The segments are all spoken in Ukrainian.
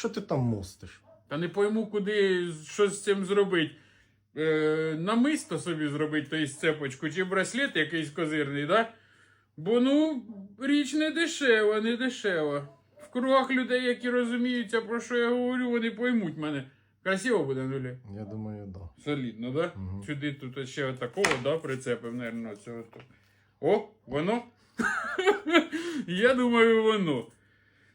Що ти там мостиш? Та не пойму, куди щось з цим зробити. Е, намисто собі зробити, то цепочку, чи браслет якийсь козирний, да? Бо ну, річ не дешева, не дешева. В кругах людей, які розуміються, про що я говорю, вони поймуть мене. Красиво буде нулі. Я думаю, да. Солідно, да? Мгм. Сюди тут ще отакого, да, прицепив, наверное, цього. О, воно. Я думаю, воно.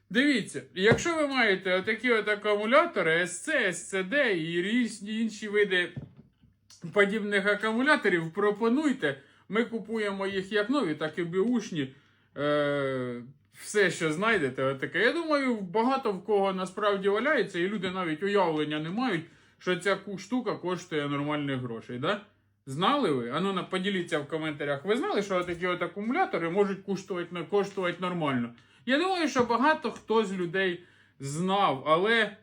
Дивіться, якщо ви маєте отакі от акумулятори SC, SCD і різні інші види подібних акумуляторів, пропонуйте. Ми купуємо їх як нові, так і беушні. Е, все, що знайдете, отаке. Я думаю, багато в кого насправді валяється, і люди навіть уявлення не мають, що ця штука коштує нормальних грошей. Да? Знали ви? Ану, поділіться в коментарях. Ви знали, що такі от акумулятори можуть коштувати, коштувати нормально? Я думаю, що багато хто з людей знав, але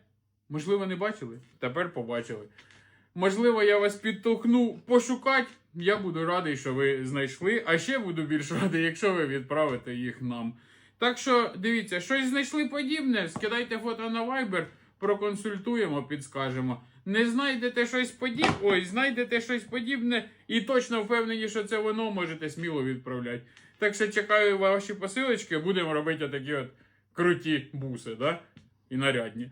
можливо не бачили. Тепер побачили. Можливо, я вас підтолкну пошукати. Я буду радий, що ви знайшли. А ще буду більш радий, якщо ви відправите їх нам. Так що дивіться, щось знайшли подібне, скидайте фото на Viber, проконсультуємо, підскажемо. Не знайдете щось подібне, ой, знайдете щось подібне і точно впевнені, що це воно можете сміло відправляти. Так що чекаю ваші посилочки, будемо робити отакі от круті буси, да? І нарядні.